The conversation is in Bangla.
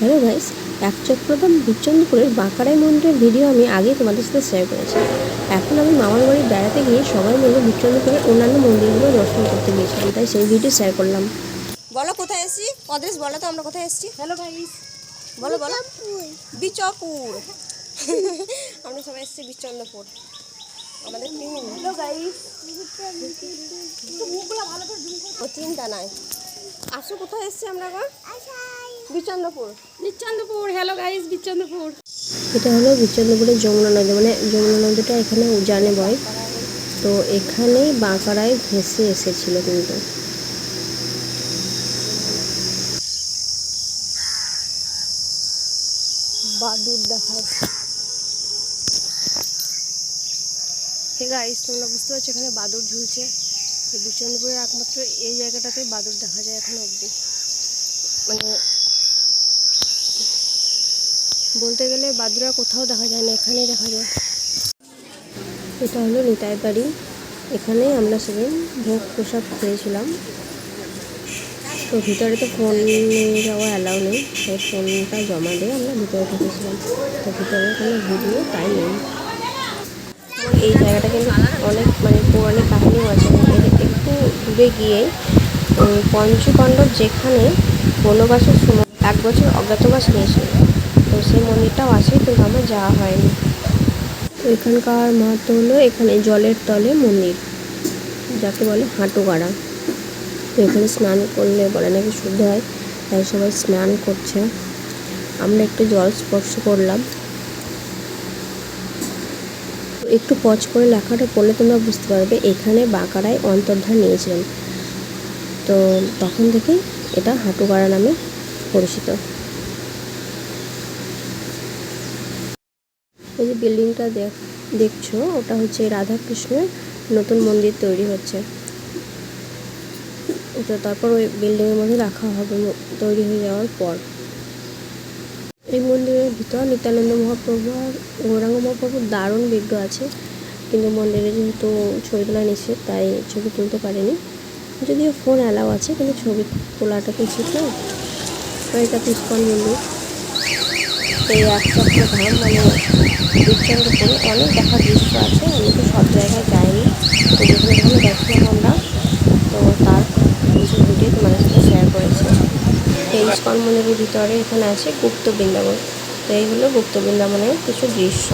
হ্যালো গাইস এক চক্রধাম বিচন্দ্রপুরের বাঁকারাই মন্দিরের ভিডিও আমি আগে তোমাদের সাথে শেয়ার করেছি। এখন আমি মামার বাড়ি বেড়াতে গিয়ে সবাই মিলে বিচন্দ্রপুরের অন্যান্য মন্দিরগুলো দর্শন করতে গিয়েছিলাম তাই সেই ভিডিও শেয়ার করলাম। বলো কোথায় এসেছি অদ্রেশ বলো তো আমরা কোথায় এসেছি হ্যালো গাইস বলো বলো। বিচপুর। আমরা সবাই এসেছি বিচন্দ্রপুর আমাদের টিম হ্যালো গাইস ও তিনটা নাই আসো কোথায় এসেছি আমরা গো? বিচন্দ্রপুর বিচন্দ্রপুর হ্যালো গাইস বিচন্দ্রপুর এটা হলো বিচন্দ্রপুরের যমুনা নদী মানে যমুনা নদীটা এখানে উজানে বয়। তো এখানেই বাঁকারায় ভেসে এসেছিল কিন্তু। বাদুর দেখায়। হে গাইস তোমরা বুঝতে পারছ এখানে বাদুর ঝুলছে। বিচন্দ্রপুরের একমাত্র এই জায়গাটাতে বাদুর দেখা যায় এখন অবধি। মানে বলতে গেলে বাদুরা কোথাও দেখা যায় না এখানেই দেখা যায়। এটা হলো নিতাই বাড়ি। এখানে আমরা সেদিন ভোগ প্রসাদ খেয়েছিলাম। তো ভিতরে তো ফোন নিয়ে যাওয়া অ্যালাউ নেই তাই ফোনটা জমা দিয়ে আমরা ভিতরে ঢুকেছিলাম। তো ভিতরে কোনো ভিডিও তাই নেই। এই জায়গাটা কিন্তু অনেক মানে পৌরাণিক কাহিনীও আছে। একটু দূরে গিয়ে উম, পঞ্চপাণ্ডব যেখানে বনবাসের সময় এক বছর অজ্ঞাতবাস নিয়েছিল তো সেই মন্দিরটাও আছে, কিন্তু আমার যাওয়া হয়নি। এখানকার মাহাত্ম হলো এখানে জলের তলে মন্দির, যাকে বলে হাঁটুগাড়া। তো এখানে স্নান করলে বলে নাকি শুদ্ধ হয়, তাই সবাই স্নান করছে। আমরা একটু জল স্পর্শ করলাম। একটু পচ করে লেখাটা পড়লে তোমরা বুঝতে পারবে, এখানে বাঁকারায় অন্তর্ধান নিয়েছিলেন। তো তখন থেকে এটা হাঁটুগাড়া নামে পরিচিত। এই যে বিল্ডিংটা দেখ, দেখছ, ওটা হচ্ছে রাধাকৃষ্ণের নতুন মন্দির তৈরি হচ্ছে। তো তারপর ওই বিল্ডিংয়ের মধ্যে রাখা হবে তৈরি হয়ে যাওয়ার পর। এই মন্দিরের ভিতর নিত্যানন্দ মহাপ্রভু আর গৌরাঙ্গ মহাপ্রভুর দারুণ বিগ্রহ আছে। কিন্তু মন্দিরে যেহেতু ছবি তোলা নিষেধ, তাই ছবি তুলতে পারিনি। যদিও ফোন অ্যালাউ আছে, কিন্তু ছবি তোলাটা তো না? তো এটা ইস্কন মন্দির। এই এক চক্র ধাম মানে বিচ্ছন্নপুরে অনেক দেখার দৃশ্য আছে, আমি তো সব জায়গায় যাইনি। তো যেখানে গেছিলাম আমরা, তো তার কিছু ভিডিও তোমাদের সাথে শেয়ার করেছি। এই ইস্কন মন্দিরের ভিতরে এখানে আছে গুপ্ত বৃন্দাবন। তো এই হলো গুপ্ত বৃন্দাবনের কিছু দৃশ্য।